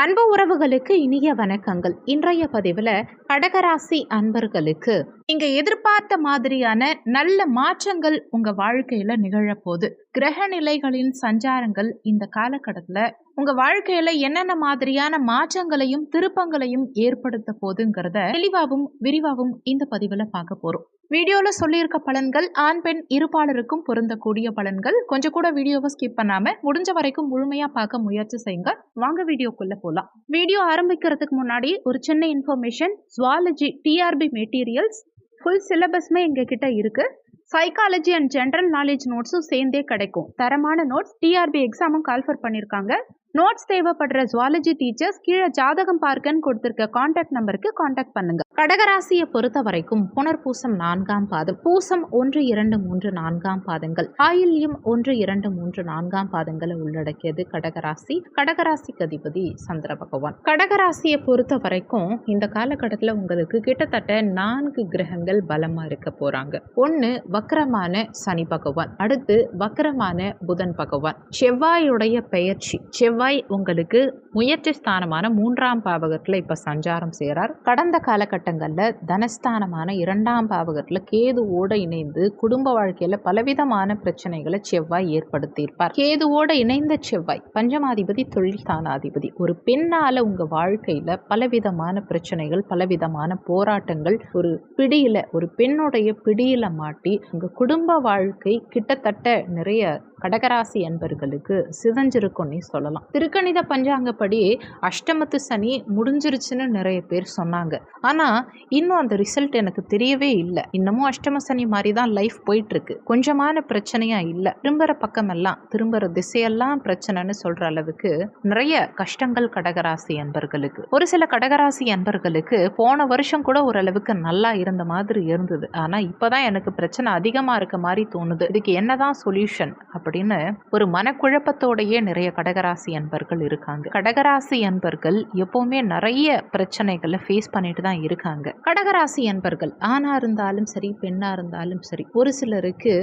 அன்பு உறவுகளுக்கு இனிய வணக்கங்கள். இன்றைய பதிவில் கடகராசி அன்பர்களுக்கு நீங்கள் எதிர்பார்த்த மாதிரியான நல்ல மாற்றங்கள் உங்கள் வாழ்க்கையில் நிகழப்போகுது. கிரக நிலைகளின் சஞ்சாரங்கள் இந்த காலகட்டத்தில் உங்கள் வாழ்க்கையில் என்னென்ன மாதிரியான மாற்றங்களையும் திருப்பங்களையும் ஏற்படுத்த போகுதுங்கிறத தெளிவாகவும் விரிவாகவும் இந்த பதிவில் பார்க்க போகிறோம் வீடியோவில் சொல்லியிருக்க பலன்கள் ஆண் பெண் இருப்பாளருக்கும் பொருந்தக்கூடிய பலன்கள். கொஞ்சம் கூட வீடியோவை ஸ்கிப் பண்ணாமல் முடிஞ்ச வரைக்கும் முழுமையாக பார்க்க முயற்சி செய்யுங்க. வாங்க வீடியோக்குள்ளே போகலாம் வீடியோ ஆரம்பிக்கிறதுக்கு முன்னாடி ஒரு சின்ன information zoology TRB materials full சிலபஸ்மே எங்ககிட்ட இருக்குது சைக்காலஜி அண்ட் ஜென்ரல் நாலேஜ் நோட்ஸும் சேர்ந்தே கிடைக்கும். தரமான நோட்ஸ் டிஆர்பி எக்ஸாமும் கால்ஃபர் பண்ணியிருக்காங்க நோட்ஸ் தேவைப்படுற ஜுவாலஜி டீச்சர்ஸ் கீழே ஜாதகம் பார்க்கன்னு கொடுத்துருக்க காண்டாக்ட் நம்பருக்கு காண்டாக்ட் பண்ணுங்க. கடகராசியை பொறுத்த வரைக்கும் புனர்பூசம் நான்காம் பாதம். பூசம் ஒன்று இரண்டு மூன்று நான்காம் பாதங்கள். ஆயில்யம் ஒன்று இரண்டு மூன்று நான்காம் பாதங்களை உள்ளடக்கியது கடகராசி. கடகராசிக்கு அதிபதி சந்திர பகவான். கடகராசியை பொறுத்த வரைக்கும் இந்த காலகட்டத்தில் உங்களுக்கு கிட்டத்தட்ட நான்கு கிரகங்கள் பலமா இருக்க போறாங்க. ஒன்று வக்கரமான சனி பகவான். அடுத்து வக்கரமான புதன் பகவான். செவ்வாயுடைய பெயர்ச்சி. செவ்வாய் உங்களுக்கு முயற்சி ஸ்தானமான மூன்றாம் பாவகத்தில் இப்போ சஞ்சாரம் செய்கிறார் கடந்த காலகட்டங்களில் தனஸ்தானமான இரண்டாம் பாவகத்தில் கேதுவோடு இணைந்து குடும்ப வாழ்க்கையில் பலவிதமான பிரச்சனைகளை செவ்வாய் ஏற்படுத்தியிருப்பார். கேதுவோடு இணைந்த செவ்வாய் பஞ்சமாதிபதி தொழில் ஸ்தானாதிபதி ஒரு பெண்ணால் உங்கள் வாழ்க்கையில் பலவிதமான பிரச்சனைகள் பலவிதமான போராட்டங்கள் ஒரு பிடியில் ஒரு பெண்ணுடைய பிடியில் மாட்டி உங்கள் குடும்ப வாழ்க்கை கிட்டத்தட்ட நிறைய கடகராசி அன்பர்களுக்கு சிதஞ்சிருக்கும்னே சொல்லலாம். திருக்கணித பஞ்சாங்கப்படி அஷ்டமத்து சனி முடிஞ்சிருச்சுன்னு நிறைய பேர் சொன்னாங்க. ஆனால் இன்னும் அந்த ரிசல்ட் எனக்கு தெரியவே இல்லை. இன்னமும் அஷ்டம சனி மாதிரி தான் லைஃப் போயிட்டுருக்கு. கொஞ்சமான பிரச்சனையாக இல்லை. திரும்புகிற பக்கமெல்லாம் திரும்புகிற திசையெல்லாம் பிரச்சனைன்னு சொல்கிற அளவுக்கு நிறைய கஷ்டங்கள் கடகராசி அன்பர்களுக்கு. ஒரு சில கடகராசி அன்பர்களுக்கு போன வருஷம் கூட ஓரளவுக்கு நல்லா இருந்த மாதிரி இருந்தது. ஆனால் இப்போ தான் எனக்கு பிரச்சனை அதிகமாக இருக்க மாதிரி தோணுது. இதுக்கு என்னதான் சொல்யூஷன் அப்படின்னு ஒரு மனக்குழப்பத்தோடையே நிறைய கடகராசி என்பர்கள் இருக்காங்க. கடகராசி என்பர்கள் எப்பவுமே நிறைய பிரச்சனைகளை ஃபேஸ் பண்ணிட்டு தான் இருக்காங்க. கடகராசி என்பர்கள் ஆணா இருந்தாலும் சரி பெண்ணா இருந்தாலும் சரி ஒரு சிலருக்கு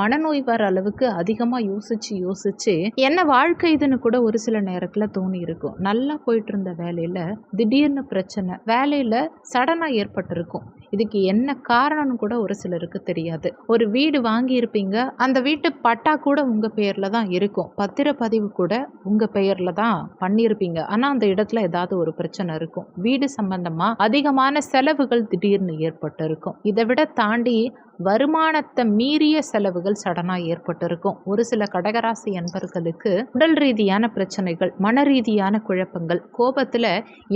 மனநோய் வர அளவுக்கு அதிகமாக யோசிச்சு யோசிச்சு என்ன வாழ்க்கை இதுன்னு கூட ஒரு சில நேரத்தில் தோணி இருக்கும். நல்லா போயிட்டு இருந்த வேலையில் திடீர்னு பிரச்சனை வேலையில் சடனாக ஏற்பட்டிருக்கும். இதுக்கு என்ன காரணம்னு கூட ஒரு சிலருக்கு தெரியாது. ஒரு வீடு வாங்கியிருப்பீங்க அந்த வீட்டு பட்டா கூட உங்கள் பேரில் தான் இருக்கும். பத்திரப்பதிவு கூட உங்கள் பெயரில் தான் பண்ணியிருப்பீங்க. ஆனால் அந்த இடத்துல ஏதாவது ஒரு பிரச்சனை இருக்கும். வீடு சம்பந்தமாக அதிகமான செலவுகள் திடீர்னு ஏற்பட்டு இருக்கும் இதை விட தாண்டி வருமானத்தை மீறிய செலவுகள் சடனாக ஏற்பட்டிருக்கும். ஒரு சில கடகராசி அன்பர்களுக்கு உடல் ரீதியான பிரச்சனைகள் மன ரீதியான குழப்பங்கள் கோபத்தில்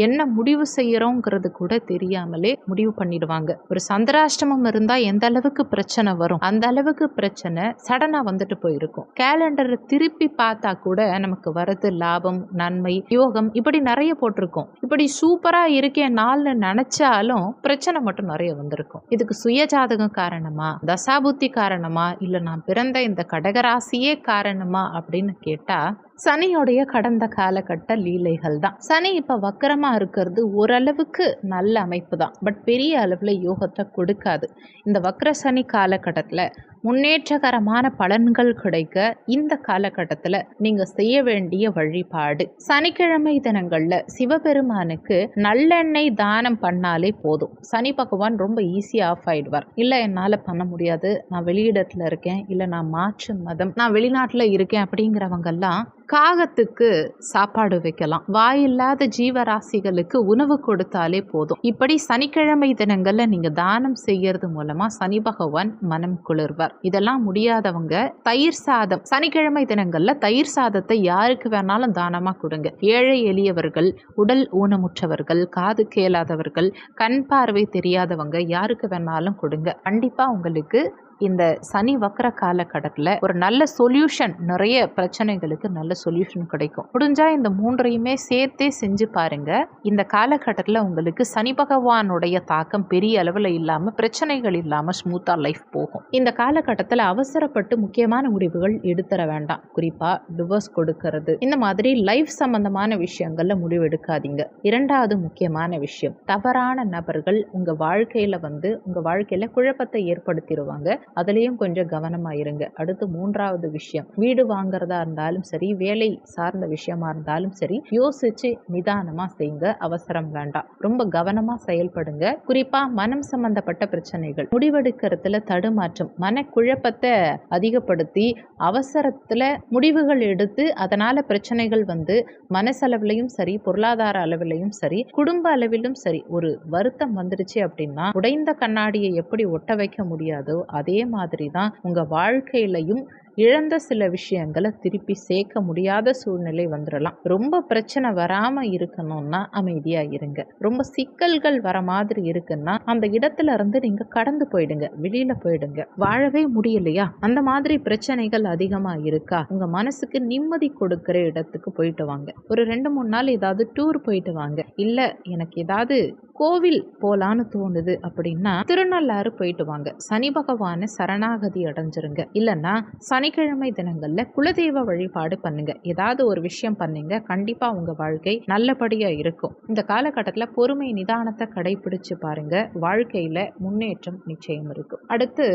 என்ன முடிவு செய்கிறோங்கிறது கூட தெரியாமலே முடிவு பண்ணிடுவாங்க. ஒரு சந்திராஷ்டமம் இருந்தால் எந்த அளவுக்கு பிரச்சனை வரும் அந்த அளவுக்கு பிரச்சனை சடனாக வந்துட்டு போயிருக்கும். கேலண்டரை திருப்பி பார்த்தா கூட நமக்கு வரது லாபம் நன்மை யோகம் இப்படி நிறைய போட்டிருக்கும். இப்படி சூப்பராக இருக்கேன் நாள்னு நினச்சாலும் பிரச்சனை மட்டும் நிறைய வந்திருக்கும். இதுக்கு சுயஜாதகம் காரணமா தசாபுத்தி காரணமா இல்லை நான் பிறந்த இந்த கடகராசியே காரணமா அப்படின்னு கேட்டால் சனியோடைய கடந்த காலகட்ட லீலைகள் தான் சனி இப்போ வக்கரமாக இருக்கிறது ஓரளவுக்கு நல்ல அமைப்பு தான் பட் பெரிய அளவில் யோகத்தை கொடுக்காது. இந்த வக்கர சனி காலகட்டத்தில் முன்னேற்றகரமான பலன்கள் கிடைக்க இந்த காலகட்டத்தில் நீங்கள் செய்ய வேண்டிய வழிபாடு. சனிக்கிழமை தினங்களில் சிவபெருமானுக்கு நல்லெண்ணெய் தானம் பண்ணாலே போதும். சனி பகவான் ரொம்ப ஈஸியாக ஆஃப் ஆயிடுவார் இல்லை என்னால் பண்ண முடியாது. நான் வெளியிடத்தில் இருக்கேன். இல்லை நான் மாற்று மதம். நான் வெளிநாட்டில் இருக்கேன் அப்படிங்கிறவங்கெல்லாம் காகத்துக்கு சாப்பாடு வைக்கலாம். வாயில்லாத ஜீவராசிகளுக்கு உணவு கொடுத்தாலே போதும். இப்படி சனிக்கிழமை தினங்கள்ல நீங்க தானம் செய்யறது மூலமா சனி பகவான் மனம் குளிர்வார். இதெல்லாம் முடியாதவங்க தயிர் சாதம். சனிக்கிழமை தினங்கள்ல தயிர் சாதத்தை யாருக்கு வேணாலும் தானமா கொடுங்க. ஏழை எளியவர்கள் உடல் ஊனமுற்றவர்கள் காது கேளாதவர்கள் கண் பார்வை தெரியாதவங்க யாருக்கு வேணாலும் கொடுங்க. கண்டிப்பா உங்களுக்கு இந்த சனி வக்கர காலகட்டத்தில் ஒரு நல்ல சொல்யூஷன் நிறைய பிரச்சனைகளுக்கு நல்ல சொல்யூஷன் கிடைக்கும். முடிஞ்சா இந்த மூன்றையுமே சேர்த்தே செஞ்சு பாருங்க. இந்த காலகட்டத்தில் உங்களுக்கு சனி பகவானுடைய தாக்கம் பெரிய அளவில் இல்லாமல் பிரச்சனைகள் இல்லாமல் ஸ்மூத்தாக லைஃப் போகும். இந்த காலகட்டத்தில் அவசரப்பட்டு முக்கியமான முடிவுகள் எடுத்துற வேண்டாம். குறிப்பாக டிவோர்ஸ் கொடுக்கறது. இந்த மாதிரி லைஃப் சம்பந்தமான விஷயங்களில் முடிவு எடுக்காதீங்க. இரண்டாவது முக்கியமான விஷயம் தவறான நபர்கள் உங்கள் வாழ்க்கையில் வந்து உங்கள் வாழ்க்கையில் குழப்பத்தை ஏற்படுத்திடுவாங்க அதுலேயும் கொஞ்சம் கவனமாக இருங்க. அடுத்து மூன்றாவது விஷயம். வீடு வாங்குறதா இருந்தாலும் சரி வேலை சார்ந்த விஷயமா இருந்தாலும் சரி யோசிச்சு நிதானமாக செய்யுங்க. அவசரம் வேண்டாம். ரொம்ப கவனமாக செயல்படுங்க. குறிப்பாக மனம் சம்பந்தப்பட்ட பிரச்சனைகள். முடிவெடுக்கிறதுல தடுமாற்றம். மனக்குழப்பத்தை அதிகப்படுத்தி அவசரத்தில் முடிவுகள் எடுத்து அதனால் பிரச்சனைகள் வந்து மனசளவிலையும் சரி பொருளாதார அளவிலையும் சரி குடும்ப அளவிலும் சரி ஒரு வருத்தம் வந்துருச்சு அப்படின்னா உடைந்த கண்ணாடியை எப்படி ஒட்ட வைக்க முடியாதோ அதே மாதிரி தான் உங்கள் வாழ்க்கையிலையும் இழந்த சில விஷயங்களை திருப்பி சேர்க்க முடியாத சூழ்நிலை வந்துடலாம். ரொம்ப பிரச்சனை வராமல் இருக்கணும்னா அமைதியாக இருங்க. ரொம்ப சிக்கல்கள் வர மாதிரி இருக்குன்னா அந்த இடத்துல இருந்து நீங்கள் கடந்து போயிடுங்க. வெளியில் போயிடுங்க. வாழவே முடியலையா? அந்த மாதிரி பிரச்சனைகள் அதிகமாக இருக்கா? உங்கள் மனசுக்கு நிம்மதி கொடுக்குற இடத்துக்கு போயிட்டு வாங்க. ஒரு ரெண்டு மூணு நாள் ஏதாவது டூர் போயிட்டு வாங்க. இல்லை எனக்கு ஏதாவது கோவில் போலான்னு தோணுது அப்படின்னா திருநள்ளாறு போயிட்டு வாங்க. சனி பகவானை சரணாகதி அடைஞ்சிருங்க. இல்லைன்னா சனி சனிக்கிழமை தினங்கள்ல குலதெய்வ வழிபாடு பண்ணுங்க. ஏதாவது ஒரு விஷயம் பண்ணீங்க. கண்டிப்பா உங்க வாழ்க்கை நல்லபடியா இருக்கும். இந்த காலகட்டத்தில் பொறுமை நிதானத்தை கடைபிடிச்சு பாருங்க. வாழ்க்கையில முன்னேற்றம் நிச்சயம் இருக்கும். அடுத்து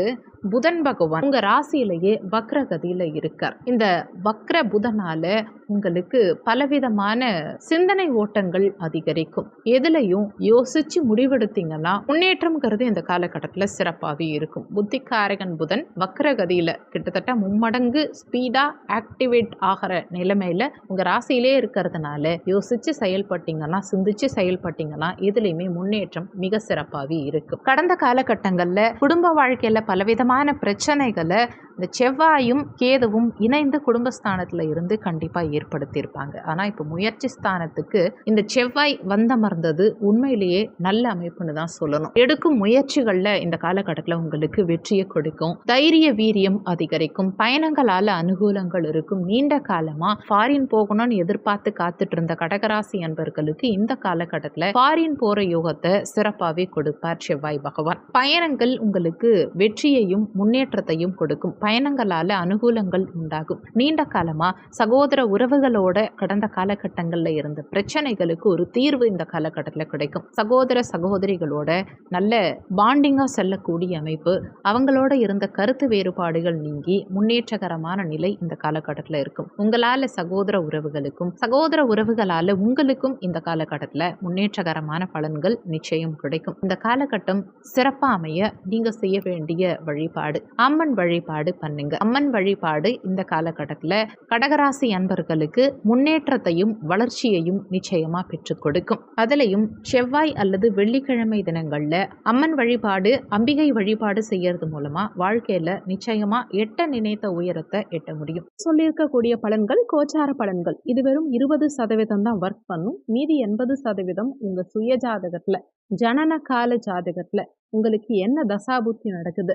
புதன் பகவான் உங்க ராசியிலேயே வக்ரகதியில இருக்கார். இந்த வக்ர புதனால உங்களுக்கு பலவிதமான சிந்தனை ஓட்டங்கள் அதிகரிக்கும். எதுலையும் யோசிச்சு முடிவெடுத்தீங்கன்னா முன்னேற்றம்ங்கிறது இந்த காலகட்டத்தில் சிறப்பாகவே இருக்கும். புத்திக்காரகன் புதன் வக்ரகதியில கிட்டத்தட்ட மும்மடங்கு ஸ்பீடாக ஆக்டிவேட் ஆகிற நிலைமையில் உங்கள் ராசியிலே இருக்கிறதுனால யோசிச்சு செயல்பட்டீங்கன்னா சிந்திச்சு செயல்பட்டீங்கன்னா எதுலேயுமே முன்னேற்றம் மிக சிறப்பாகவே இருக்கும். கடந்த காலகட்டங்களில் குடும்ப வாழ்க்கையில் பலவிதமான பிரச்சனைகளை இந்த செவ்வாயும் கேதுவும் இணைந்து குடும்பஸ்தானத்தில் இருந்து கண்டிப்பாக ஏற்படுத்தியிருப்பாங்க. ஆனால் இப்போ முயற்சி ஸ்தானத்துக்கு இந்த செவ்வாய் வந்தமர்ந்தது உண்மையிலேயே நல்ல அமைப்புன்னு தான் சொல்லணும். எடுக்கும் முயற்சிகளில் இந்த காலகட்டத்தில் உங்களுக்கு வெற்றியை கொடுக்கும். தைரிய வீரியம் அதிகரிக்கும். பயணங்களால் அனுகூலங்கள் இருக்கும். நீண்ட காலமாக ஃபாரின் போகணும்னு எதிர்பார்த்து காத்துட்டு இருந்த கடகராசி அன்பர்களுக்கு இந்த காலகட்டத்தில் ஃபாரின் போகிற யோகத்தை சிறப்பாகவே கொடுப்பார் செவ்வாய் பகவான். பயணங்கள் உங்களுக்கு வெற்றியையும் முன்னேற்றத்தையும் கொடுக்கும். பயணங்களால் அனுகூலங்கள் உண்டாகும். நீண்ட காலமாக சகோதர உறவுகளோட கடந்த காலகட்டங்களில் இருந்த பிரச்சனைகளுக்கு ஒரு தீர்வு இந்த காலகட்டத்தில் கிடைக்கும். சகோதர சகோதரிகளோட நல்ல பாண்டிங்காக செல்லக்கூடிய அமைப்பு அவங்களோட இருந்த கருத்து வேறுபாடுகள் நீங்கி முன்னேற்றகரமான நிலை இந்த காலகட்டத்தில் இருக்கும். உங்களால் சகோதர உறவுகளுக்கும் சகோதர உறவுகளால் உங்களுக்கும் இந்த காலகட்டத்தில் முன்னேற்றகரமான பலன்கள் நிச்சயம் கிடைக்கும். இந்த காலகட்டம் சிறப்பாக அமைய நீங்கள் செய்ய வேண்டிய வழிபாடு அம்மன் வழிபாடு பண்ணுங்க. அம்மன் வழிபாடு இந்த காலகட்டத்தில் கடகராசி அன்பர்களுக்கு முன்னேற்றத்தையும் வளர்ச்சியையும் நிச்சயமா பெற்றுக் கொடுக்கும். அதுலேயும் செவ்வாய் அல்லது வெள்ளிக்கிழமை தினங்கள்ல அம்மன் வழிபாடு அம்பிகை வழிபாடு செய்யறது மூலமா வாழ்க்கையில நிச்சயமா எட்ட நினைத்த உயரத்தை எட்ட முடியும். சொல்லியிருக்கக்கூடிய பலன்கள் கோச்சார பலன்கள். இது வெறும் இருபது சதவீதம் தான் ஒர்க் பண்ணும். மீதி எண்பது சதவீதம் உங்க சுய ஜாதகத்துல ஜனன கால ஜாதகத்துல உங்களுக்கு என்ன தசாபுத்தி நடக்குது?